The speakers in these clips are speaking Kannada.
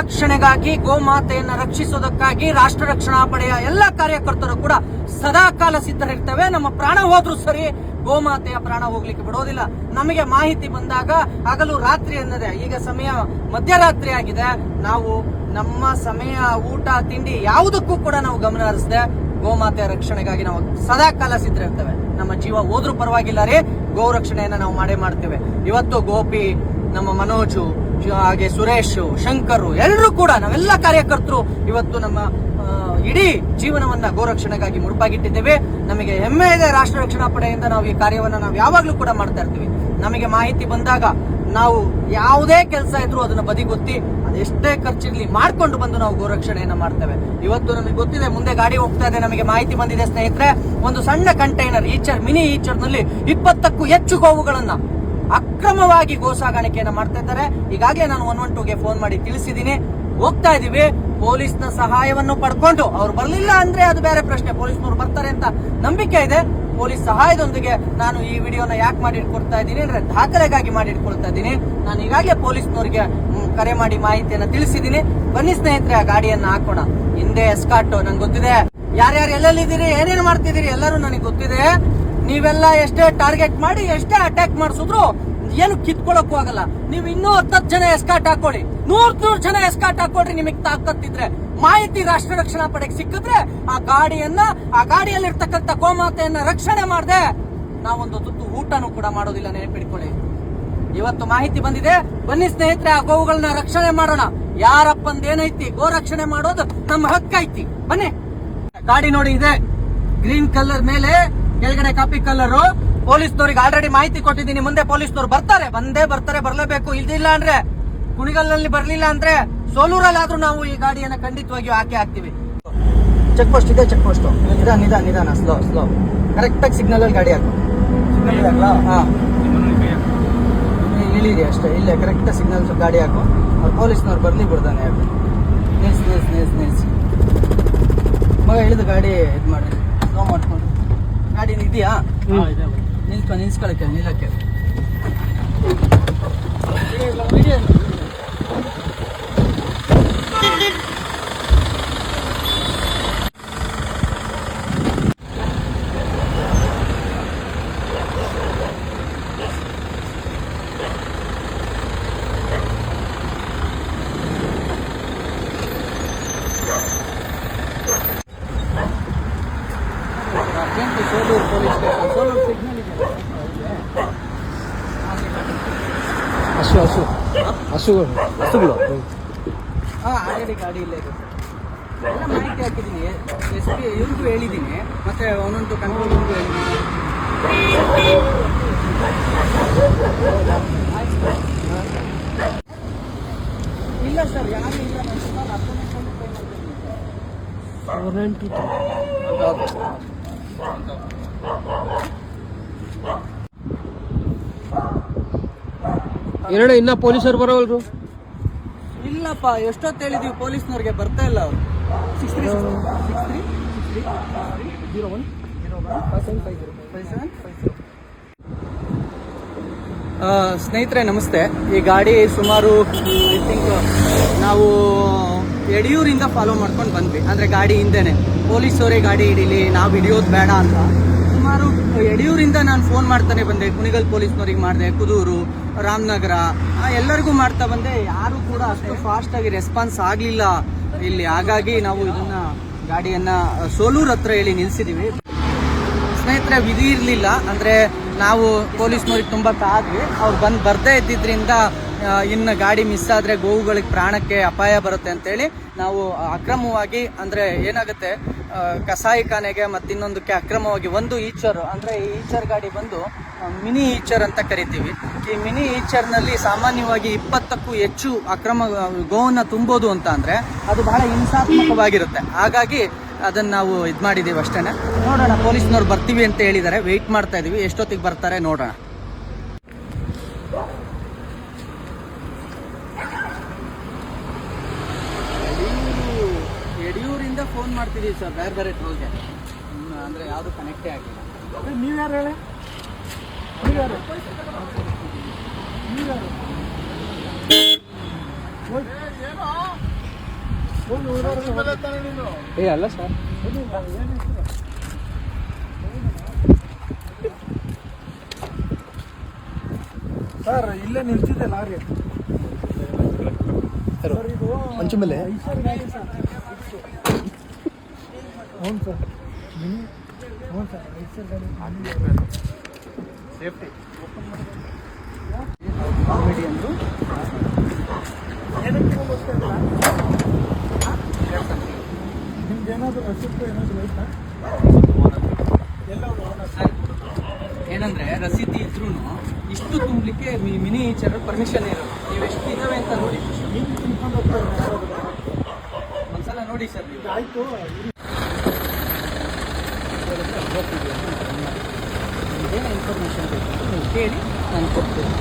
ಗೋರಕ್ಷಣೆಗಾಗಿ ಗೋಮಾತೆಯನ್ನ ರಕ್ಷಿಸೋದಕ್ಕಾಗಿ ರಾಷ್ಟ್ರ ರಕ್ಷಣಾ ಪಡೆಯ ಎಲ್ಲ ಕಾರ್ಯಕರ್ತರು ಕೂಡ ಸದಾ ಕಾಲ ಸಿದ್ಧರಿರ್ತವೆ. ನಮ್ಮ ಪ್ರಾಣ ಹೋದ್ರೂ ಸರಿ ಗೋಮಾತೆಯ ಪ್ರಾಣ ಹೋಗ್ಲಿಕ್ಕೆ ಬಿಡೋದಿಲ್ಲ. ನಮಗೆ ಮಾಹಿತಿ ಬಂದಾಗ ಹಗಲು ರಾತ್ರಿ ಅನ್ನದೆ, ಈಗ ಸಮಯ ಮಧ್ಯರಾತ್ರಿ ಆಗಿದೆ. ನಾವು ನಮ್ಮ ಸಮಯ, ಊಟ, ತಿಂಡಿ ಯಾವುದಕ್ಕೂ ಕೂಡ ನಾವು ಗಮನ ಹರಿಸದೆ ಗೋಮಾತೆಯ ರಕ್ಷಣೆಗಾಗಿ ನಾವು ಸದಾ ಕಾಲ ಸಿದ್ಧರಿರ್ತೇವೆ. ನಮ್ಮ ಜೀವ ಹೋದ್ರೂ ಪರವಾಗಿಲ್ಲ ರೀ, ಗೋ ರಕ್ಷಣೆಯನ್ನ ನಾವು ಮಾಡೇ ಮಾಡ್ತೇವೆ. ಇವತ್ತು ಗೋಪಿ, ನಮ್ಮ ಮನೋಜು ಹಾಗೆ ಸುರೇಶ್, ಶಂಕರು ಎಲ್ಲರೂ ಕೂಡ ನಾವೆಲ್ಲ ಕಾರ್ಯಕರ್ತರು ಇವತ್ತು ನಮ್ಮ ಇಡೀ ಜೀವನವನ್ನ ಗೋರಕ್ಷಣೆಗಾಗಿ ಮುಡುಪಾಗಿಟ್ಟಿದ್ದೇವೆ. ನಮಗೆ ಹೆಮ್ಮೆ ಇದೆ ರಾಷ್ಟ್ರ ರಕ್ಷಣಾ ಪಡೆಯಿಂದ ನಾವು ಈ ಕಾರ್ಯವನ್ನ ನಾವು ಯಾವಾಗಲೂ ಕೂಡ ಮಾಡ್ತಾ ಇರ್ತೀವಿ. ನಮಗೆ ಮಾಹಿತಿ ಬಂದಾಗ ನಾವು ಯಾವುದೇ ಕೆಲಸ ಇದ್ರೂ ಅದನ್ನ ಬದಿಗೊತ್ತಿ ಅದೆಷ್ಟೇ ಖರ್ಚಿರ್ಲಿ ಮಾಡ್ಕೊಂಡು ಬಂದು ನಾವು ಗೋರಕ್ಷಣೆಯನ್ನ ಮಾಡ್ತೇವೆ. ಇವತ್ತು ನಮಗೆ ಗೊತ್ತಿದೆ, ಮುಂದೆ ಗಾಡಿ ಹೋಗ್ತಾ ಇದೆ, ನಮಗೆ ಮಾಹಿತಿ ಬಂದಿದೆ ಸ್ನೇಹಿತರೆ. ಒಂದು ಸಣ್ಣ ಕಂಟೈನರ್, ಈಚರ್, ಮಿನಿ ಈಚರ್ನಲ್ಲಿ ಇಪ್ಪತ್ತಕ್ಕೂ ಹೆಚ್ಚು ಗೋವುಗಳನ್ನ ಅಕ್ರಮವಾಗಿ ಗೋ ಸಾಗಾಣಿಕೆಯನ್ನ ಮಾಡ್ತಾ ಇದ್ದಾರೆ. ಈಗಾಗಲೇ ನಾನು ಒನ್ ಒನ್ ಟೂಗೆ ಫೋನ್ ಮಾಡಿ ತಿಳಿಸಿದ್ದೀನಿ. ಹೋಗ್ತಾ ಇದೀವಿ. ಪೊಲೀಸ್ನ ಸಹಾಯವನ್ನು ಪಡ್ಕೊಂಡು ಅವ್ರು ಬರ್ಲಿಲ್ಲ ಅಂದ್ರೆ ಅದು ಬೇರೆ ಪ್ರಶ್ನೆ. ಪೊಲೀಸ್ನವ್ರು ಬರ್ತಾರೆ ಅಂತ ನಂಬಿಕೆ ಇದೆ. ಪೊಲೀಸ್ ಸಹಾಯದೊಂದಿಗೆ ನಾನು ಈ ವಿಡಿಯೋನ ಯಾಕೆ ಮಾಡಿ ಇಟ್ಕೊಳ್ತಾ ಇದ್ದೀನಿ ಅಂದ್ರೆ ದಾಖಲೆಗಾಗಿ ಮಾಡಿ ಇಟ್ಕೊಳ್ತಾ ಇದ್ದೀನಿ. ನಾನು ಈಗಾಗಲೇ ಪೊಲೀಸ್ನವ್ರಿಗೆ ಕರೆ ಮಾಡಿ ಮಾಹಿತಿಯನ್ನ ತಿಳಿಸಿದ್ದೀನಿ. ಬನ್ನಿ ಸ್ನೇಹಿತರೆ, ಆ ಗಾಡಿಯನ್ನ ಹಾಕೋಣ. ಹಿಂದೆ ಎಸ್ಕಾಟು ನಂಗೆ ಗೊತ್ತಿದೆ. ಯಾರ್ಯಾರು ಎಲ್ಲೆಲ್ಲಿದ್ದೀರಿ? ಏನೇನು ಮಾಡ್ತಿದ್ದೀರಿ? ಎಲ್ಲರೂ ನನಗೆ ಗೊತ್ತಿದೆ. ನೀವೆಲ್ಲ ಎಷ್ಟೇ ಟಾರ್ಗೆಟ್ ಮಾಡಿ, ಎಷ್ಟೇ ಅಟ್ಯಾಕ್ ಮಾಡಿಸಿದ್ರು ಏನು ಕಿತ್ಕೊಳಕ್ಕೂ ಆಗಲ್ಲ. ನೀವು ಇನ್ನೂ ಹತ್ತತ್ತು ಜನ ಎಸ್ಕಾಟ್ ಹಾಕೊಳ್ಳಿ ನೂರ್ ನೂರ್ ಜನ ಎಸ್ಕಾಟ್ ಹಾಕೊಳ್ರಿ ನಿಮಗೆ ತಾಕತ್ತಿದ್ರೆ ಮಾಹಿತಿ ರಾಷ್ಟ್ರ ರಕ್ಷಣಾ ಪಡೆಗೆ ಸಿಕ್ಕಿದ್ರೆ ಆ ಗಾಡಿಯನ್ನ, ಆ ಗಾಡಿಯಲ್ಲಿರ್ತಕ್ಕಂಥ ಗೋಮಾತೆಯನ್ನ ರಕ್ಷಣೆ ಮಾಡದೆ ನಾವೊಂದು ತುತ್ತು ಊಟನೂ ಕೂಡ ಮಾಡೋದಿಲ್ಲ, ನೆನಪಿಟ್ಕೊಳ್ಳಿ. ಇವತ್ತು ಮಾಹಿತಿ ಬಂದಿದೆ. ಬನ್ನಿ ಸ್ನೇಹಿತರೆ, ಆ ಗೋವುಗಳನ್ನ ರಕ್ಷಣೆ ಮಾಡೋಣ. ಯಾರಪ್ಪಂದ ಏನೈತಿ ಗೋ ರಕ್ಷಣೆ ಮಾಡೋದು ನಮ್ಮ ಹಕ್ಕೈತಿ ಬನ್ನಿ. ಗಾಡಿ ನೋಡಿ ಇದೆ. ಗ್ರೀನ್ ಕಲರ್ ಮೇಲೆ ಕೆಳಗಡೆ ಕಾಪಿ ಕಲರ್ ಪೊಲೀಸ್ನವ್ರಿಗೆ ಆಲ್ರೆಡಿ ಮಾಹಿತಿ ಕೊಟ್ಟಿದ್ದೀನಿ. ಮುಂದೆ ಪೊಲೀಸ್ನವ್ರು ಬರ್ತಾರೆ. ಬಂದೇ ಬರ್ತಾರೆ ಬರಲೇಬೇಕು. ಇಲ್ದಿಲ್ಲ ಅಂದ್ರೆ ಕುಣಿಗಲ್ನಲ್ಲಿ ಬರಲಿಲ್ಲ ಅಂದ್ರೆ ಸೋಲೂರಲ್ಲಾದ್ರೂ ನಾವು ಈ ಗಾಡಿಯನ್ನು ಖಂಡಿತವಾಗಿಯೂ ಹಾಕಿ ಹಾಕ್ತಿವಿ. ಚೆಕ್ ಪೋಸ್ಟ್ ಇದೆ ಚೆಕ್ ಪೋಸ್ಟ್ ನಿಧಾನ ನಿಧಾನ ನಿಧಾನ. ಸ್ಲೋ ಸ್ಲೋ ಕರೆಕ್ಟ್ ಆಗಿ ಸಿಗ್ನಲ್ ಅಲ್ಲಿ ಗಾಡಿ ಹಾಕು. ಹಾ. ಇಲ್ಲಿದೆ ಅಷ್ಟೇ. ಇಲ್ಲೇ ಕರೆಕ್ಟ್ ಸಿಗ್ನಲ್ ಗಾಡಿ ಹಾಕು. ಅವ್ರು ಪೊಲೀಸ್ನವ್ರು ಬರ್ಲಿ ಬಿಡ್ತಾನೆ ಯಾಕೆ ನಿಲ್ಸಿ ನಿಲ್ಸಿ ನಿಲ್ಸಿ ನಿಲ್ಸಿ. ಮಗ ಇಳಿದು ಗಾಡಿ ಇದು ಮಾಡಿ. ಸ್ಲೋ ಮಾಡ್ಕೊಂಡು. ಗಾಡಿ ಇದೆಯಾ ನಿಲ್ಕೊ ನಿಲ್ಸ್ಕೊಳಕ್ಕೆ ನಿಲ್ಲಕ್ಕೆ urgent Solur police station Solur signal ಇದೆ ಹಸು ಹಸು ಹಸುಗಳು ಹಸುಗಳು ಹಾಂ ಆಲ್ರೆಡಿ ಗಾಡಿ ಇಲ್ಲೇ ಇದೆ. ಎಲ್ಲ ಮಾಹಿತಿ ಹಾಕಿದ್ದೀನಿ. ಎಸ್ ಪಿ ಇವ್ರಿಗೂ ಹೇಳಿದ್ದೀನಿ. ಮತ್ತೆ ಒಂದೊಂದು ಕಂಟ್ರೋಲ್ ರೂಮ್ಗೂ ಹೇಳಿದ್ದೀನಿ. ಇಲ್ಲ ಸರ್ ಯಾರು ಇಲ್ಲ. ನಾನು ಸುಮಾರು ಹತ್ತು ನಿಮಿಷ pay ಮಾಡ್ತೀನಿ. ಓಕೆ ಎರಡು, ಇನ್ನ ಪೊಲೀಸರು ಬರೋಲ್ರು ಇಲ್ಲಪ್ಪ, ಎಷ್ಟೊತ್ತು ಹೇಳಿದೀವಿ, ಪೊಲೀಸ್ನವ್ರಿಗೆ ಬರ್ತಾ ಇಲ್ಲ ಅವರು. ಸ್ನೇಹಿತರೆ, ನಮಸ್ತೆ. ಈ ಗಾಡಿ ಸುಮಾರು ಐ ಥಿಂಕ್ ನಾವು ಯಡಿಯೂರಿಂದ ಫಾಲೋ ಮಾಡ್ಕೊಂಡು ಬಂದ್ವಿ. ಅಂದರೆ ಗಾಡಿ ಹಿಂದೆನೆ. ಪೊಲೀಸವರೇ ಗಾಡಿ ಹಿಡೀಲಿ, ನಾವು ಹಿಡಿಯೋದು ಬೇಡ ಅಂತ. ಸುಮಾರು ಯಡಿಯೂರಿಂದ ನಾನು ಫೋನ್ ಮಾಡ್ತಾನೆ ಬಂದೆ. ಕುಣಿಗಲ್ ಪೊಲೀಸ್ನವ್ರಿಗೆ ಮಾಡಿದೆ, ಕುದೂರು, ರಾಮನಗರ ಎಲ್ಲರಿಗೂ ಮಾಡ್ತಾ ಬಂದೆ. ಯಾರು ಕೂಡ ಅಷ್ಟು ಫಾಸ್ಟಾಗಿ ರೆಸ್ಪಾನ್ಸ್ ಆಗಲಿಲ್ಲ. ಇಲ್ಲಿ ಹಾಗಾಗಿ ನಾವು ಇದನ್ನ ಗಾಡಿಯನ್ನ ಸೋಲೂರ್ ಹತ್ರ ಹೇಳಿ ನಿಲ್ಸಿದೀವಿ. ಸ್ನೇಹಿತರೆ, ವಿಧಿ ಇರಲಿಲ್ಲ. ಅಂದ್ರೆ ನಾವು ಪೊಲೀಸ್ನವ್ರಿಗೆ ತುಂಬ ಕಾದ್ವಿ. ಅವ್ರು ಬಂದು ಬರ್ದೇ ಇದ್ದಿದ್ರಿಂದ ಇನ್ನು ಗಾಡಿ ಮಿಸ್ ಆದರೆ ಗೋವುಗಳಿಗೆ ಪ್ರಾಣಕ್ಕೆ ಅಪಾಯ ಬರುತ್ತೆ ಅಂತೇಳಿ ನಾವು ಅಕ್ರಮವಾಗಿ ಅಂದರೆ ಏನಾಗುತ್ತೆ ಕಸಾಯಿ ಕಸಾಯಿಖಾನೆಗೆ ಮತ್ತು ಇನ್ನೊಂದಕ್ಕೆ ಅಕ್ರಮವಾಗಿ ಒಂದು ಈಚರ್, ಅಂದರೆ ಈಚರ್ ಗಾಡಿ ಬಂದು ಮಿನಿ ಈಚರ್ ಅಂತ ಕರಿತೀವಿ. ಈ ಮಿನಿ ಈಚರ್ನಲ್ಲಿ ಸಾಮಾನ್ಯವಾಗಿ ಇಪ್ಪತ್ತಕ್ಕೂ ಹೆಚ್ಚು ಅಕ್ರಮ ಗೋವನ್ನು ತುಂಬೋದು ಅಂತ ಅಂದರೆ ಅದು ಬಹಳ ಹಿಂಸಾತ್ಮಕವಾಗಿರುತ್ತೆ. ಹಾಗಾಗಿ ಅದನ್ನು ನಾವು ಇದು ಮಾಡಿದ್ದೀವಿ ಅಷ್ಟೇ ನೋಡೋಣ, ಪೊಲೀಸ್ನವ್ರು ಬರ್ತೀವಿ ಅಂತ ಹೇಳಿದ್ದಾರೆ. ವೆಯ್ಟ್ ಮಾಡ್ತಾ ಇದ್ದೀವಿ ಎಷ್ಟೊತ್ತಿಗೆ ಬರ್ತಾರೆ ನೋಡೋಣ ಯಡಿಯೂರಿಂದ ಫೋನ್ ಮಾಡ್ತಿದ್ದೀವಿ ಸರ್ ಬೇರೆ ಬೇರೆ ಟ್ರೋಲ್ಗೆ ಅಂದರೆ ಯಾವುದು ಕನೆಕ್ಟೇ ಆಗಿಲ್ಲ. ನೀವು ಯಾರು ಹೇಳಿ? ಏ ಅಲ್ಲ ಸರ್. ಸರ್ ಇಲ್ಲೇ ನಿಲ್ಸಿದ್ದೆ ಲಾರಿ. ಮಂಚು ಮೇಲೆ. ಹ್ಞೂ ಸರ್. ಹ್ಞೂ ಸರ್. ಐಸರ್ ಗಾಡಿ ಸೇಫ್ಟಿ. ಕಾಮಿಡಿ ಅಂದ್ರು. ನಿಮ್ಗೆ ಏನಾದರೂ ರಸೀದು ಏನಾದರೂ ಐತಾ ಏನಂದ್ರೆ ರಸೀದಿ ಇದ್ರೂ ಇಷ್ಟು ತುಂಬಲಿಕ್ಕೆ ಮಿನಿಚರ್ ಪರ್ಮಿಷನ್ ಇರೋದು. ನೀವು ಎಷ್ಟು ಇದಾವೆ ಅಂತ ನೋಡಿ. ಹೋಗ್ತಾರೆ. ಒಂದ್ಸಲ ನೋಡಿ ಸರ್ ನೀವು. ಆಯ್ತು ಏನೇ ಇನ್ಫಾರ್ಮೇಷನ್ ಬೇಕು ನೀವು ಕೇಳಿ ನಾನು ಕೊಡ್ತೀನಿ.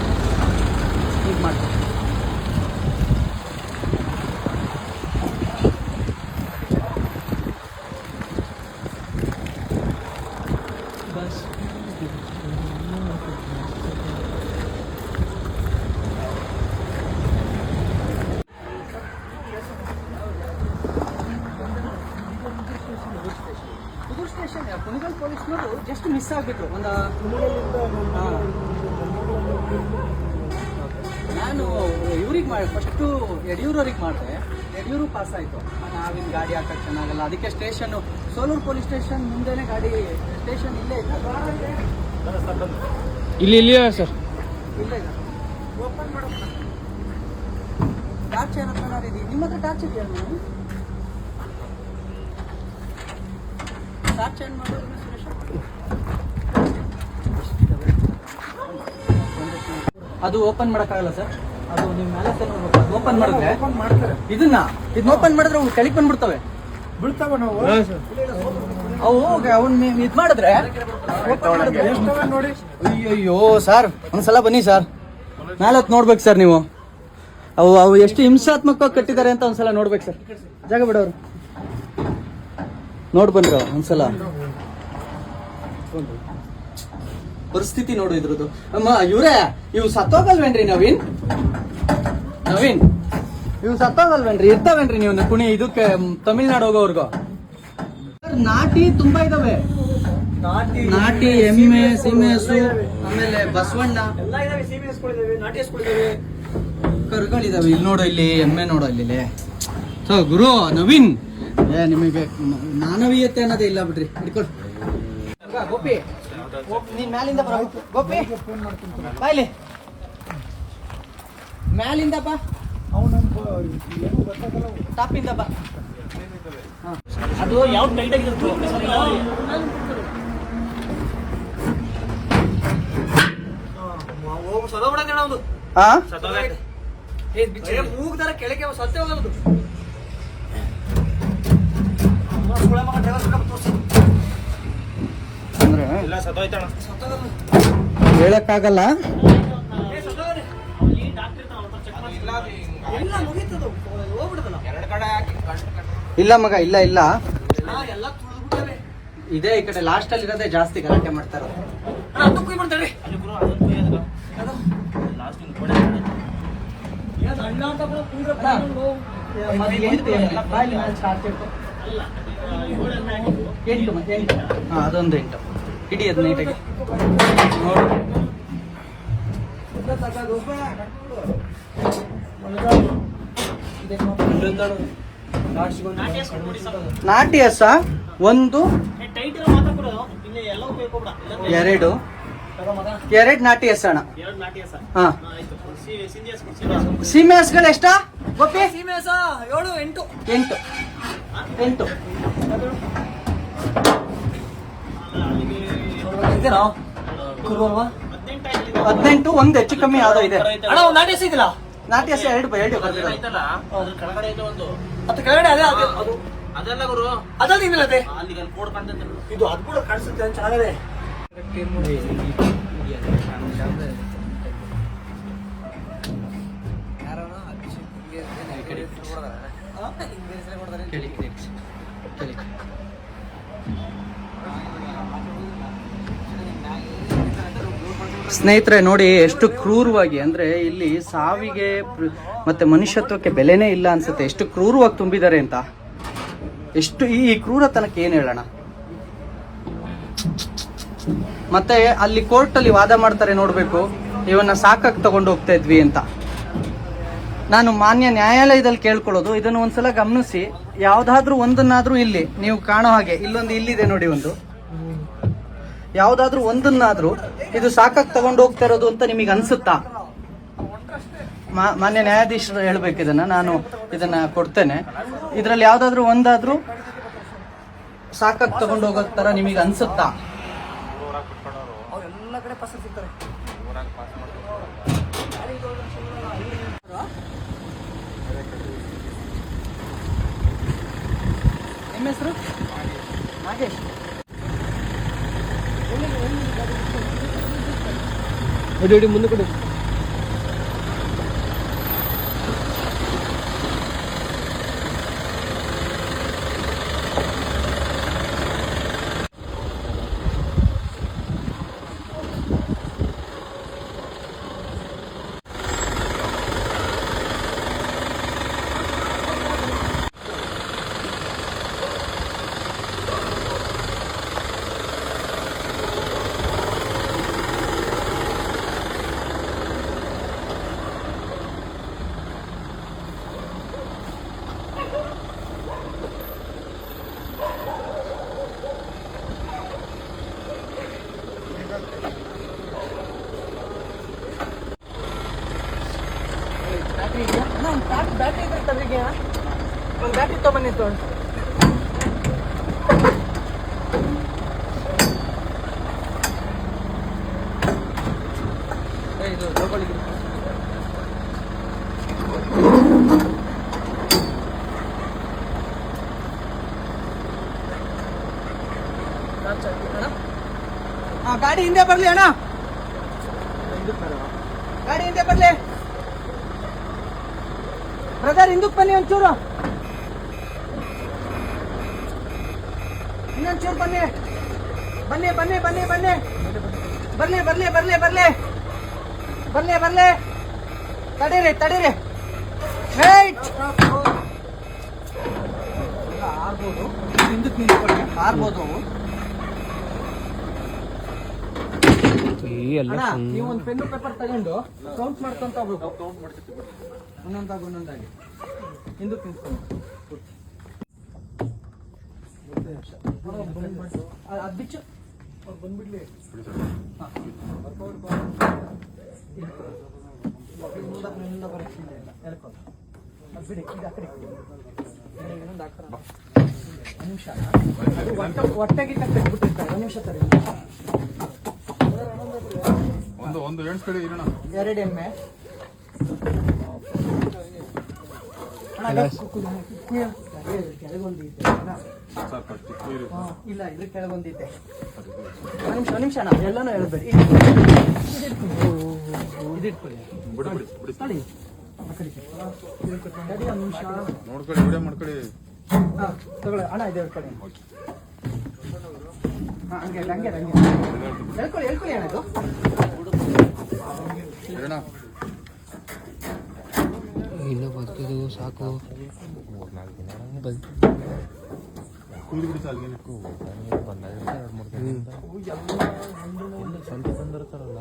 ಈಗ ಮಾಡ್ತೀನಿ ಬಸ್ ಪುದೂರ್ ಸ್ಟೇಷನ್ ಕುಣಿಗಲ್ ಪೊಲೀಸ್ನವರು ಜಸ್ಟ್ ಮಿಸ್ ಆಗಿಬಿಟ್ರು. ಒಂದು ಹಾ. ನಾನು ಇವ್ರಿಗೆ ಮಾಡಿ ಫಸ್ಟು ಯಡಿಯೂರವ್ರಿಗೆ ಮಾಡಿದೆ. ಯಡಿಯೂರು ಪಾಸ್ ಆಯಿತು. ನಾವಿನ ಗಾಡಿ ಹಾಕಕ್ಕೆ ಚೆನ್ನಾಗಲ್ಲ. ಅದಕ್ಕೆ ಸ್ಟೇಷನ್ನು ಸೋಲೂರು ಪೊಲೀಸ್ ಸ್ಟೇಷನ್ ಮುಂದೆನೇ ಗಾಡಿ ಸ್ಟೇಷನ್ ಇಲ್ಲೇ ಇದೆ. ಇಲ್ಲಿ ಇಲ್ಲಿ ಸರ್ ಇಲ್ಲೇ ಇದೆ. ಓಪನ್ ಮಾಡೋಣ. ಟಾರ್ಚ್ ಇದೆ ನಿಮ್ಮ ಹತ್ರ ಟಾರ್ಚ್ ಇದೆಯಾ ನಾನು ಟಾರ್ಚ್ ಏನು ಮಾಡೋದು? ಅದು ಓಪನ್ ಮಾಡೋಕ್ಕಾಗಲ್ಲ ಸರ್. ಅದು ನೀವು ಮೇಲೆ ಓಪನ್ ಮಾಡಿದ್ರೆ ಓಪನ್ ಮಾಡ್ತಾರೆ. ಇದನ್ನ ಇದನ್ನ ಓಪನ್ ಮಾಡಿದ್ರೆ ಅವ್ನು ಕೆಳಗೆ ಬಂದ್ಬಿಡ್ತವೆ. ಬಿಡ್ತಾವ ನಾವು? ಅವು ಅವನ್ ಇದು ಮಾಡಿದ್ರೆ ನೋಡಿ? ಅಯ್ಯಯ್ಯೋ ಸರ್ ಒಂದ್ಸಲ ಬನ್ನಿ ಸರ್. ಮೇಲೆ ಹೊತ್ತು ನೋಡ್ಬೇಕು ಸರ್ ನೀವು. ಅವು ಅವು ಎಷ್ಟು ಹಿಂಸಾತ್ಮಕವಾಗಿ ಕಟ್ಟಿದ್ದಾರೆ ಅಂತ ಒಂದ್ಸಲ ನೋಡ್ಬೇಕು ಸರ್. ಜಾಗ ಬಿಡೋರು. ನೋಡ್ಬನ್ರಿ ಒಂದ್ಸಲ. ಪರಿಸ್ಥಿತಿ ನೋಡು ಇದ್ರದ್ದು. ಅಮ್ಮ ಇವ್ರೇ ಇವ್ ಸತ್ತೋಗಲ್ವೇನ್ರಿ ನವೀನ್? ನವೀನ್ ಇವ್ ಸತ್ತೋಗಲ್ವೇನ್ರಿ? ಇರ್ತಾವೇನ್ರಿ ನೀವು ಕುಣಿ ಇದಕ್ಕೆ ತಮಿಳ್ನಾಡು ಹೋಗೋವರ್ಗು? ನಾಟಿ ತುಂಬಾ ಇದಾವೆ. ನಾಟಿ ನಾಟಿ ಎಮ್ಮೆ ಸೀಮೆ ಹಸು ಆಮೇಲೆ ಬಸವಣ್ಣ. ಕರುಗಳಿದಾವೆ. ಇಲ್ಲಿ ನೋಡು ಇಲ್ಲಿ ಎಮ್ಮೆ ನೋಡು ಇಲ್ಲಿ. ಸೊ ಗುರು ನವೀನ್. ಏ ನಿಮಗೆ ಮಾನವೀಯತೆ ಅನ್ನೋದೇ ಇಲ್ಲ ಬಿಡ್ರಿ. ಗೋಪಿ ನೀನ್ ಮ್ಯಾಲಿಂದ ಬರ ಗೋಪಿ. ಬಾಯ್ಲಿ ಮ್ಯಾಲಿಂದ ಬಾ. ಟಾಪಿಂದ ಬಾ. ಹಾ. ಅದು ಯಾವ ಟೈಟ್ ಆಗಿರುತ್ತೆ ಹಾ ಮೂಗ್ದಾರ ಕೆಳಗೆ ಸತ್ಯ ಎಲ್ಲ ಮುಗೀತದು ಹೋಗ್ಬಿಡುದಲ್ಲ ಇಲ್ಲ ಮಗ, ಇಲ್ಲ ಇಲ್ಲ. ಇದೇ ಈ ಕಡೆ ಲಾಸ್ಟ್ ಅಲ್ಲಿ ಇರೋದೇ ಜಾಸ್ತಿ ಗಲಾಟೆ ಮಾಡ್ತಾರ. ಅದೊಂದು ಎಂಟು. ಅದು ನೀಟಾಗಿ ನೋಡು. ನಾಟಿ ಹಸ ಒಂದು. ಎರಡು. ಎರಡು ನಾಟಿ ಹಸ ಅಣ್ಣ. ಹಾ. ಸೀಮೆ ಹಸ್ಗಳು ಎಷ್ಟ ಏಳು ಎಂಟು. ಎಂಟು. ಎಂಟು. ಹದಿನೆಂಟು ಒಂದ್ ಹೆಚ್ಚು ಕಮ್ಮಿ ಯಾವ್ದೋ ಇದೆ. ಅಣ್ಣ ಒಂದು ನಾಟಿ ಸಿಗಿಲ್ಲ ನಾಟಿ ಹಸ ಎರಡು ಎರಡು ಒಂದು. ಅದು ಕೆಳಗಡೆ ಅದೇ ಅದು. ಅದು. ಅದೆಲ್ಲ ಗುರು? ಅದಲ್ಲ ಇಲ್ಲ ಅದೇ. ಅಲ್ಲಿ ಕೋಡ್ ಇದು ಅದು ಕೂಡ ಕಾಣಿಸುತ್ತೆ ಅಂತ ಚೆನ್ನಾಗಿದೆ. ಕೇಳಿ ಕೇಳಿ. ಸ್ನೇಹಿತರೆ, ನೋಡಿ, ಎಷ್ಟು ಕ್ರೂರವಾಗಿ, ಅಂದ್ರೆ ಇಲ್ಲಿ ಸಾವಿಗೆ ಮತ್ತೆ ಮನುಷ್ಯತ್ವಕ್ಕೆ ಬೆಲೆನೇ ಇಲ್ಲ ಅನ್ಸುತ್ತೆ. ಎಷ್ಟು ಕ್ರೂರವಾಗಿ ತುಂಬಿದ್ದಾರೆ ಅಂತ. ಎಷ್ಟು ಈ ಕ್ರೂರತನಕ್ಕೆ ಏನ್ ಹೇಳೋಣ? ಮತ್ತೆ ಅಲ್ಲಿ ಕೋರ್ಟ್ ಅಲ್ಲಿ ವಾದ ಮಾಡ್ತಾರೆ, ನೋಡ್ಬೇಕು. ಇವನ್ನ ಸಾಕಾಗ್ ತಗೊಂಡು ಹೋಗ್ತಾ ಇದ್ವಿ ಅಂತ. ನಾನು ಮಾನ್ಯ ನ್ಯಾಯಾಲಯದಲ್ಲಿ ಕೇಳ್ಕೊಳ್ಳೋದು, ಇದನ್ನು ಒಂದ್ಸಲ ಗಮನಿಸಿ. ಯಾವ್ದಾದ್ರು ಒಂದನ್ನಾದ್ರೂ ಇಲ್ಲಿ, ನೀವು ಕಾಣೋ ಹಾಗೆ, ಇಲ್ಲೊಂದು ಇಲ್ಲಿದೆ ನೋಡಿ ಒಂದು. ಯಾವ್ದಾದ್ರೂ ಒಂದನ್ನಾದ್ರೂ ಇದು ಸಾಕಾಗಿ ತಗೊಂಡು ಹೋಗ್ತಾ ಇರೋದು ಅಂತ ನಿಮಗೆ ಅನ್ಸುತ್ತಾ? ಮಾನ್ಯ ನ್ಯಾಯಾಧೀಶರು ಹೇಳ್ಬೇಕು ಇದನ್ನ, ನಾನು ಇದನ್ನ ಕೊಡ್ತೇನೆ. ಇದ್ರಲ್ಲಿ ಯಾವ್ದಾದ್ರು ಒಂದಾದ್ರೂ ಸಾಕಾಗಿ ತಗೊಂಡು ಹೋಗೋ ತರ ನಿಮಗೆ ಅನ್ಸುತ್ತಾ? ನಿಮ್ಮ ಹೆಸರು? ನಾಗೇಶ್ ಹೊಡಿ ಹೊಡಿ ಮುಂದೆ ಕೊಡಿ ಬ್ಯಾಟ್ರಿ ಇದೆಯಾ ಅಣ್ಣ, ಒಂದು ಬ್ಯಾಟ್- ಬ್ಯಾಟ್ರಿ ಇದ್ರೆ ತರ್ಲಿಕ್ಕೆ ಒಂದು ಬ್ಯಾಟ್ರಿ ತಗೊಂಬನ್ನಿ ತಗೊಂಡು ಇದು ತಗೊಳ್ಳಿ. ಅಣ್ಣ? ಆ, ಗಾಡಿ ಹಿಂದೆ ಬರ್ಲಿ ಅಣ್ಣ. ಗಾಡಿ ಹಿಂದೆ ಬರ್ಲಿ. ಬ್ರದರ್ ಹಿಂದಕ್ಕೆ ಬನ್ನಿ ಒಂಚೂರು. ಇನ್ನೊಂಚೂರು ಬನ್ನಿ. ಬನ್ನಿ ಬನ್ನಿ ಬನ್ನಿ ಬನ್ನಿ. ಬರ್ಲಿ ಬರ್ಲಿ ಬರ್ಲಿ ಬರ್ಲಿ. ಬರ್ಲಿ ಬರ್ಲಿ. ತಡೀರಿ ತಡೀರಿ. ಆರ್ಬೋದು. ಹಿಂದಕ್ಕೆ ನಿಂತ್ಕೊಳ್ಳಿ. ಆರ್ಬೋದು. ಅವು. ನೀವು ಒಂದು ಪೆನ್ನು ಪೇಪರ್ ತಗೊಂಡು ಕೌಂಟ್ ಮಾಡ್ಕೊಂತ ಹೋಗ್ಬೇಕು. ಒಂದೊಂದಾಗಿ ಒಂದೊಂದಾಗಿ ಹಿಂದಕ್ಕೆ ನಿಂತ್ಕೊಂಡು ಅದು ಬಿಚ್ಚು. ಬಂದ್ಬಿಡ್ಲಿ ಬಿಡಿ ಇದು ಆ ಕಡೆ ಇನ್ನೊಂದು ಆ ಕಡೆ. ಒಂದು ನಿಮಿಷ ತರ ಒಂದು ನಿಮಿಷ ತರಿ ಒಂದು ಒಂದು ಎಣ್ಸ್ಕಡೆ ಇರೋಣ. ಎರಡು ಎಮ್ಮೆ ಇಲ್ಲ ಇದ್ರ ಕೆಳಗೊಂದಿದ್ದೆ ಒಂದು ನಿಮಿಷ ಹೇಳ್ಬೇಡಿ. ಇದಿಟ್ಕೊಳ್ಳಿ ಬಿಡಿ ಕಡೆ ಕಡೆ. ನೋಡ್ಕೊಳ್ಳಿ ವಿಡಿಯೋ ಮಾಡ್ಕೊಳ್ಳಿ. ಹಾ ತಗೊಳ್ಳಿ. ಅಣ್ಣ ಇದೆ ಹಾ ಹಂಗೆ ಹಂಗೆ ಹಂಗೆ ಹೇಳ್ಕೊಳ್ಳಿ ಹೇಳ್ಕೊಳ್ಳಿ ಅಣ್ಣ ಇದು. ಇರೋಣ ಇನ್ನು ಬದುಕಿದು ಸಾಕು. ಬದ್- ಬಂದಿರ್ತಾರಲ್ಲ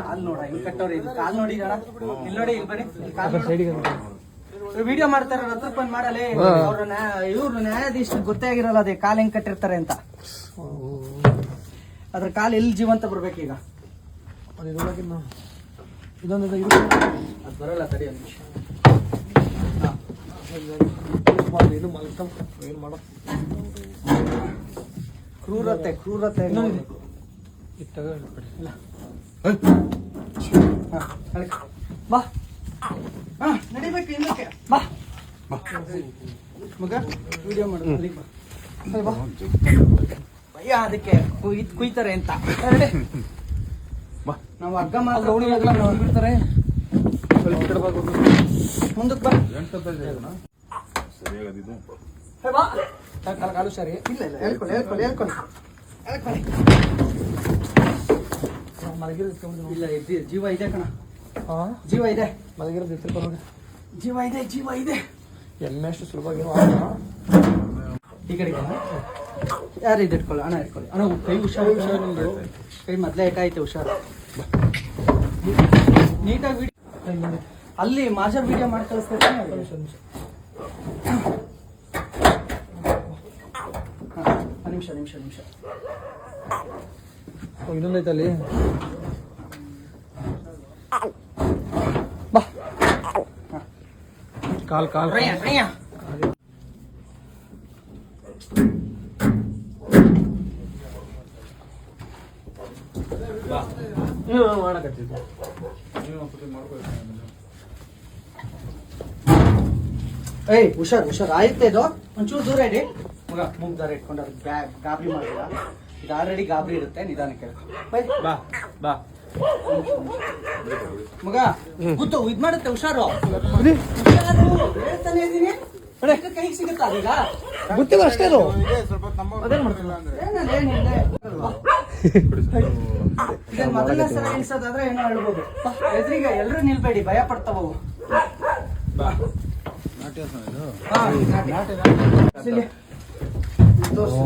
ಕಾಲ್ ನೋಡ ಕಟ್ಟವ್ರಿ ಕಾಲ್ ನೋಡಿ ಇಲ್ಲಿ ನೋಡಿ ಇಲ್ಲಿ ಬನ್ನಿ. ಇಲ್ಲಿ ಕಾಲ್. ಸೈಡಿಗೆ. ವಿಡಿಯೋ ಮಾಡ್ತಾರೆ ಹತ್ರ ಬಂದ್ ಮಾಡಲೇ ಅವ್ರ ಇವ್ರು ನ್ಯಾಯಾಧೀಶ ಗೊತ್ತೇ ಆಗಿರಲ್ಲ ಅದೇ ಕಾಲ್ ಹೆಂಗ್ ಕಟ್ಟಿರ್ತಾರೆ ಅಂತ. ಅದ್ರ ಕಾಲ್ ಎಲ್ಲಿ ಜೀವಂತ ಬರ್ಬೇಕೀಗ ಇದೊಂದು ಇದು ಇದು- ಅದ್ ಬರಲ್ಲ ಸರಿ ಒಂದು ನಿಮಿಷ. ಇದು. ಮಲ್ಕಂ ಏನು ಮಾಡೋ ಕ್ರೂರತೆ ಕ್ರೂರತೆ. ಬಾ. ಹಾ ನಡಿಬೇಕು ಹಿಂದಕ್ಕೆ. ಬಾ. ಮಗ ವಿಡಿಯೋ ಮಾಡು ಬಾ. ಭಯ ಅದಕ್ಕೆ ಕುಯ್ ಕುಯ್ತಾರೆ ಅಂತ. ಬಾ. ನಾವು ಹಗ್ಗ ಮಾತ್ರ ಬಿಡ್ತಾರೆ. ಮುಂದಕ್ಕೆ ಬಾ. ಸರಿಯಾಗದಿದ್ದು ಹೇ, ಬಾ. ಕಾಲು ಸರಿ. ಇಲ್ಲ ಇಲ್ಲ ಹೇಳ್ಕೊಳ್ಳಿ ಹೇಳ್ಕೊಳ್ಳಿ ಹೇಳ್ಕೊಳ್ಳಿ ಹೇಳ್ಕೊಳ್ಳಿ ಮಲಗಿರೋದು ಇಲ್ಲ ಇದ್ದಿ ಜೀವ ಇದೆ ಕಣ. ಜೀವ ಇದೆ. ಮಲಗಿರೋದು ಎತ್ತಿರ ಬರೋದು ಜೀವ ಇದೆ ಜೀವ ಇದೆ. ಎಮ್ಮೆ ಅಷ್ಟು. ಈ ಕಡೆ. ಯಾರು ಇದು ಇಟ್ಕೊಳ್ಳಿ? ಅಣ್ಣ ಇಟ್ಕೊಳ್ಳಿ. ಅಣ್ಣ ಕೈ ಹುಷಾರು ಹುಷಾರು ನಿಮ್ದು. ಕೈ ಮೊದಲೇ ಏಟಾಯ್ತು ಹುಷಾರು. ನೀಟಾಗಿ ವಿಡಿಯೋ ಅಲ್ಲಿ ಮಾಜರ್ ವಿಡಿಯೋ ಮಾಡಿ ಕಳಿಸ್ತಾರೆ? ನಿಮಿಷ ನಿಮಿಷ. ನಿಮಿಷ ನಿಮಿಷ ನಿಮಿಷ ಓ, ಇನ್ನೊಂದೈತೆ ಅಲ್ಲಿ ಬಾ ಕಾಲ್ ಕಾಲ್ ರಯ್ಯ, ರಯ್ಯ. ಮಾಡಕತ್ತಿದ್ದೆ ಏಯ್ ಹುಷಾರ್ ಹುಷಾರ್. ಆಯ್ತಾ ಇದು? ಒಂಚೂರು ದೂರ ಇಡಿ. ಮಗ ಮೂಗ್ ದಾರ ಇಟ್ಕೊಂಡು ಗಾಬರಿ ಮಾಡಿಲ್ಲ. ಇದು ಆಲ್ರೆಡಿ ಗಾಬರಿ ಇರುತ್ತೆ ನಿಧಾನಕ್ಕೆ. ಬಾ ಬಾ. ಮಗ ಗೊತ್ತು ಇದ್ ಮಾಡುತ್ತೆ ಹುಷಾರು. ಹೇಳ್ತಾನೆ ಇದೀನಿ. ಕೈಗೆ ಕೈ ಸಿಗುತ್ತಾ ಈಗ ಗೊತ್ತಿಲ್ಲ ಅಷ್ಟೇ ಅದು. ಮೊದಲನೇ ಸಲ ಇಳಿಸೋದಾದ್ರೆ ಏನೋ ಹೇಳ್ಬೋದು. ಎದುರಿಗೆ ಎಲ್ರು ನಿಲ್ಬೇಡಿ ಭಯ ಪಡ್ತಾವು ಹಾ, ನಾಟಿ. ಇಲ್ಲಿ. ತೋರ್ಸು.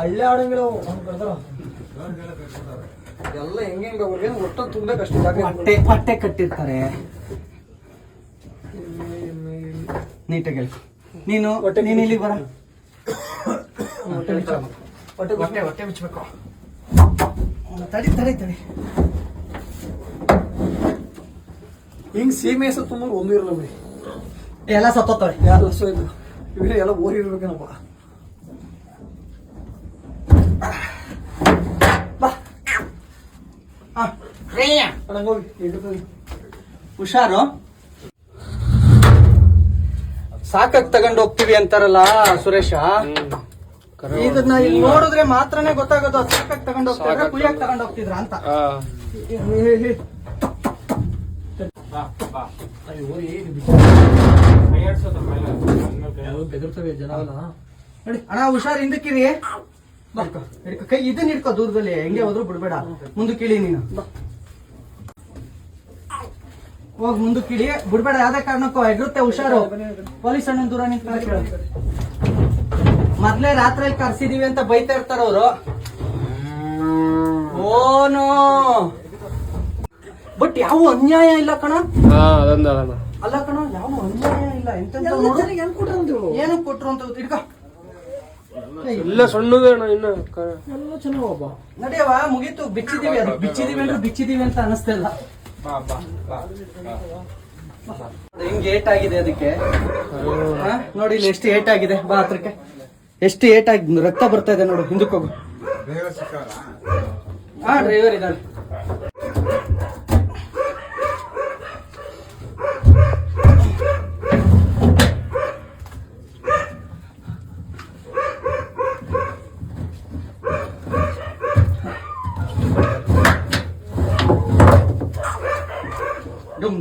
ಹಳ್ಳಿ ಆಡಂಗಿಲ್ಲ ಅವು. ಅವ್ನು ಎಲ್ಲ ಹೆಂಗೆ ಹೆಂಗೆ ಅವ್ರಿಗೆ ಒಟ್ಟು ತುಂಬ ಕಷ್ಟ. ಪಟ್ಟೆ ಪಟ್ಟೆ ಕಟ್ಟಿರ್ತಾರೆ. ನೀಟಾಗಿ ನೀನು ಹೊಟ್ಟೆ ನೀನು ಇಲ್ಲಿ ಬರ. ಹೊಟ್ಟೆ. ಹೊಟ್ಟೆ. ಹೊಟ್ಟೆ ಹೊಟ್ಟೆ ಬಿಚ್ಚಬೇಕು. ತಡಿ ತಡಿ ತಡಿ. ಹಿಂಗ್ ಸೀಮೆ ಸತ್ತು ತುಂಬ ಒಂದು ಇರಲ್ಲ ಬಿಡಿ. ಎಲ್ಲ ಸತ್ತೋತ್ತವೆ ಎಲ್ಲ ಇದು ಇವ್ರು ಎಲ್ಲ ಓರಿ ಇರ್ಬೇಕೇನಪ್ಪ ಬಾ ಹಾ ಅಣ್ಣ ಹೋಗಿ ಹಿಡಿದು ಹುಷಾರು? ಸಾಕಾಗ್ ತಗೊಂಡು ಹೋಗ್ತೀವಿ ಅಂತಾರಲ್ಲ ಸುರೇಶ? ಇದನ್ನ ಇಲ್ಲಿ ನೋಡಿದ್ರೆ ಮಾತ್ರನೇ ಗೊತ್ತಾಗೋದು ಸಾಕಾಗ ತಗೊಂಡು ಹೋಗ್ತಿದ್ರ ಕುಯ್ಯಾಕ್ ತಗೊಂಡು ಹೋಗ್ತಿದ್ರ ಅಂತ. ಬೆದರ್ತವೆ ಜನ ಅಣ್ಣ ಹುಷಾರ್ ಹಿಂದಕ್ಕಿರಿ. ಹಿಡ್ಕೊ. ಕೈ ಇದನ್ನ ಹಿಡ್ಕೋ ದೂರದಲ್ಲಿ ಹೆಂಗೆ ಹೋದ್ರು ಬಿಡ್ಬೇಡ. ಮುಂದೆ ಇಳಿ ನೀನು. ಹೋಗ್ ಮುಂದೆ ಇಳಿ ಬಿಡ್ಬೇಡ ಯಾವ್ದೇ ಕಾರಣಕ್ಕೂ ಎಗರುತ್ತೆ ಹುಷಾರು. ಪೊಲೀಸ್ ಅಣ್ಣನ ದೂರ ನಿಂತ್ಕೊಂಡು ಕೇಳು. ಮೊದ್ಲೇ ರಾತ್ರಿ ಕರ್ಸಿದೀವಿ ಅಂತ ಬೈತಾ ಇರ್ತಾರ ಅವರು. ಓನೋ. ಬಟ್ ಯಾವ ಅನ್ಯಾಯ ಇಲ್ಲ ಕಣ. ಅಲ್ಲ ಕಣ ಯಾವ ಅನ್ಯಾಯ ಇಲ್ಲ. ಎಂತ ಏನು ಕೊಟ್ರು ಅಂತ ತಿಡ್ಕೋ ಇಲ್ಲ ಸಣ್ಣದೇ ಅಣ್ಣ ಇನ್ನು ಎಲ್ಲ ಚೆನ್ನಾಗಪ್ಪ ನಡೆಯವ ಮುಗೀತು. ಬಿಚ್ಚಿದೀವಿ ಅದು. ಬಿಚ್ಚಿದೀವಿ ಅಂದ್ರೆ ಬಿಚ್ಚಿದೀವಿ ಅಂತ ಅನಿಸ್ತಿಲ್ಲ ಹಿಂಗ್ ಏಟ್ ಆಗಿದೆ ಅದಕ್ಕೆ? ಹಾ? ನೋಡಿ ಇಲ್ಲಿ ಎಷ್ಟು ಏಟ್ ಆಗಿದೆ. ಬಾ ಹತ್ರಕ್ಕೆ. ಎಷ್ಟು ಏಟ್ ಆಗಿ ರಕ್ತ ಬರ್ತಾ ಇದೆ ನೋಡು. ಹಿಂದಕ್ಕೆ ಹೋಗು. ಹಾ ಡ್ರೈವರ್ ಇದ್ದಾಳೆ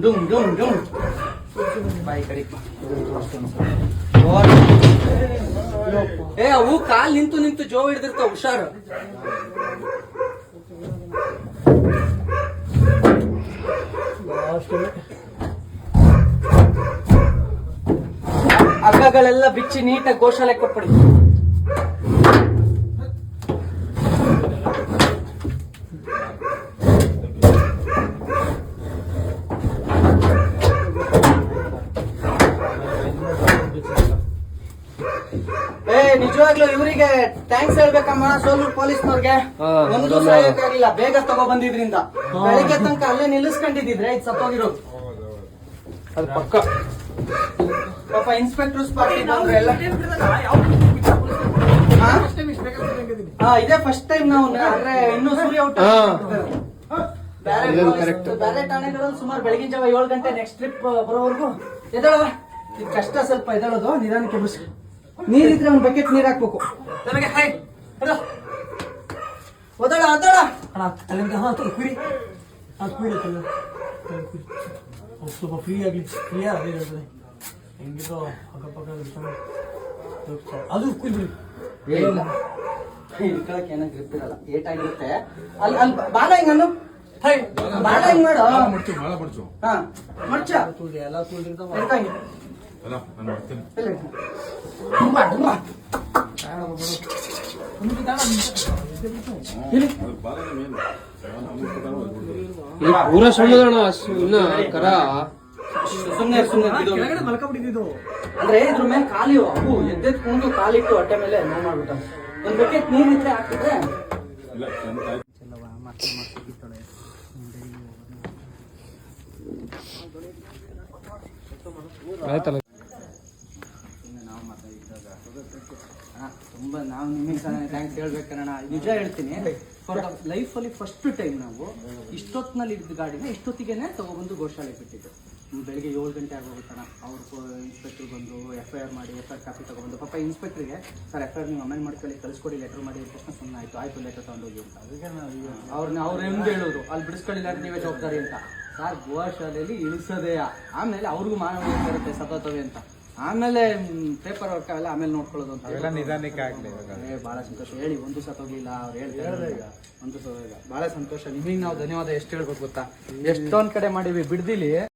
ಡುಮ್ ಡುಮ್ ಡುಮ್ ಬಾಯಿ. ಏ, ಅವು ಕಾಲ್ ನಿಂತು ನಿಂತು ಜೋ ಹಿಡ್ದಿರ್ತಾವ, ಹುಷಾರು. ಹಗ್ಗಗಳೆಲ್ಲ ಬಿಚ್ಚಿ ನೀಟಾಗಿ ಗೋಶಾಲೆ ಕೊಟ್ಬಿಡಿ ಏ ನಿಜವಾಗ್ಲೂ ಇವರಿಗೆ ಥ್ಯಾಂಕ್ಸ್ ಹೇಳ್ಬೇಕಮ್ಮ. ಸೋಲೂರ್ ಪೊಲೀಸ್ನವ್ರಿಗೆ. ಒಂದು ಸಹಾಯಕ್ಕಾಗಿಲ್ಲ. ಬೇಗ ತಗೋ ಬಂದಿದ್ರಿಂದ ಬೆಳಿಗ್ಗೆ ತನಕ ಅಲ್ಲೇ ನಿಲ್ಲಿಸ್ಕೊಂಡಿದ್ರೆ ಇದು ಸತ್ತೋಗಿರೋದು. ಅದು ಪಕ್ಕ. ಪಾಪ ಇನ್ಸ್ಪೆಕ್ಟರ್ಸ್ ಪಾರ್ಟಿ ಬಂದ್ರೆ ಎಲ್ಲ ಹಾ? ಹಾ ಇದೇ ಫಸ್ಟ್ ಟೈಮ್ ನಾವು ಅಂದ್ರೆ ಇನ್ನು ಸೂರ್ಯ ಔಟ್. ಬೇರೆ ಠಾಣೆಗಳಲ್ಲಿ ಸುಮಾರು ಬೆಳಗಿನ ಜಾವ ಏಳು ಗಂಟೆ ನೆಕ್ಸ್ಟ್ ಟ್ರಿಪ್ ಬರೋವರೆಗೂ ಎದಳವ ಇದು ಕಷ್ಟ ಸ್ವಲ್ಪ ಎದಳೋದು ನಿಧಾನಕ್ಕೆ ಬಿಡಿಸಿ ನೀರಿದ್ರೆ ಒಂದು ಬಕೆಟ್ ನೀರ್ ಹಾಕ್ಬೇಕು. ನನಗೆ ಹೈ. ಒದಳ ಅದಳ ಅಣ್ಣ ತಲೆಗೆ ಹಾ ಅದು ಕುರಿ ಹಾಂ ಕುರಿ. ಅದು ಸ್ವಲ್ಪ ಫ್ರೀ ಆಗಲಿ ಫ್ರೀ ಹೇಳ್ತದೆ ಹೆಂಗಿದ್ರು ಅಕ್ಕಪಕ್ಕ ಅದು ಕುರಿ ಬಿಡಿ. ಇಲ್ಲ. ಹಿಡ್ಕೊಳಕ್ ಏನೋ ಗ್ರಿಪ್ ಇರಲ್ಲ. ಏಟಾಗಿರುತ್ತೆ ಅಲ್ಲಿ ಅಲ್ಲಿ ಬಾಲ ಹಿಂಗನ್ನು ಹೈ. ಬಾಲ ಹಿಂಗ್ ಮಾಡು. ಮಡ್ಚು ಹಾ ಎಲ್ಲ ತುಳ್ದಿರ್ತಾವ ಅಲ್ಲ ನಾನು ಪೂರ ಇನ್ನ ಕರ. ಮಲ್ಕೊಂಡ್ಬಿಟ್ಟಿದ್ದು ಅಂದ್ರೆ ಇದ್ರ ಮೇಲೆ ಖಾಲಿ ಅವು ಎದ್ದೆದ್ ಕುಂದು ಕಾಲಿಟ್ಟು ಹೊಟ್ಟೆ ಮೇಲೆ ನೋವು ಮಾಡ್ಬಿಟ್ಟ. ಒಂದ್ ಬಕೆಟ್ ನೀರ್ ಇದ್ರೆ ಹಾಕಿದ್ರೆ ಆಯ್ತಲ್ಲ. ತುಂಬಾ ನಾವು ನಿಮಗೆ ಥ್ಯಾಂಕ್ಸ್ ಹೇಳ್ಬೇಕಣ್ಣ ನಿಜ ಹೇಳ್ತೀನಿ. ಫಾರ್ ಲೈಫ್ ಅಲ್ಲಿ ಫಸ್ಟ್ ಟೈಮ್ ನಾವು ಇಷ್ಟೊತ್ತಿನಲ್ಲಿ ಇದ್ದ ಗಾಡಿನ ಇಷ್ಟೊತ್ತಿಗೆನೆ ತಗೊಬಂದು ಗೋಶಾಲೆ ಬಿಟ್ಟಿದ್ದು. ಬೆಳಿಗ್ಗೆ ಏಳು ಗಂಟೆ ಆಗೋಗುತ್ತಣ್ಣ ಅವ್ರ ಇನ್ಸ್ಪೆಕ್ಟರ್ ಬಂದು ಎಫ್ ಐ ಆರ್ ಮಾಡಿ ಎಫ್ ಐ ಆರ್ ಕಾಪಿ ತಗೊಬಂದು. ಪಾಪ ಇನ್ಸ್ಪೆಕ್ಟರ್ಗೆ ಸರ್ ಎಫ್ ಐ ಆರ್ ನೀವು ಅಮೆಂಡ್ ಮಾಡ್ಕೊಳ್ಳಿ ಕಳಿಸ್ಕೊಡಿ ಲೆಟರ್ ಮಾಡಿ. ಪ್ರಶ್ನೆ ತಕ್ಷಣ ಸುಮ್ಮನೆ ಆಯ್ತು. ಆಯ್ತು ಲೆಟರ್ ತಗೊಂಡೋಗಿ ಅಂತ. ಅವ್ರನ್ನ ಅವ್ರು ಹೆಂಗ್ ಹೇಳೋರು ಅಲ್ಲಿ ಬಿಡಿಸ್ಕೊಳ್ಳಿಲ್ಲ ನೀವೇ ಜವಾಬ್ದಾರಿ ಅಂತ. ಸರ್ ಗೋಶಾಲೆಯಲ್ಲಿ ಇಳಿಸೋದೆಯಾ? ಆಮೇಲೆ ಅವ್ರಿಗೂ ಮಾನವ ಸತತವೆ ಅಂತ. ಆಮೇಲೆ ಪೇಪರ್ ವರ್ಕ್ ಆಗಲ್ಲ ಆಮೇಲೆ ನೋಡ್ಕೊಳ್ಳೋದು ಅಂತ ನಿಧಾನಕ್ಕೆ ಆಗ್ಲಿ ಏ ಬಹಳ ಸಂತೋಷ. ಹೇಳಿ ಒಂದು ಸತ್ತೋಗ್ಲಿಲ್ಲ ಅವ್ರು ಹೇಳ್ತಾರೆ ಒಂದು ಸತ ಬಹಳ ಸಂತೋಷ. ನಿಮಗೆ ನಾವು ಧನ್ಯವಾದ ಎಷ್ಟು ಹೇಳ್ಬೇಕು ಗೊತ್ತಾ? ಎಷ್ಟೊಂದ್ ಕಡೆ ಮಾಡಿವಿ ಬಿಡ್ದಿಲಿ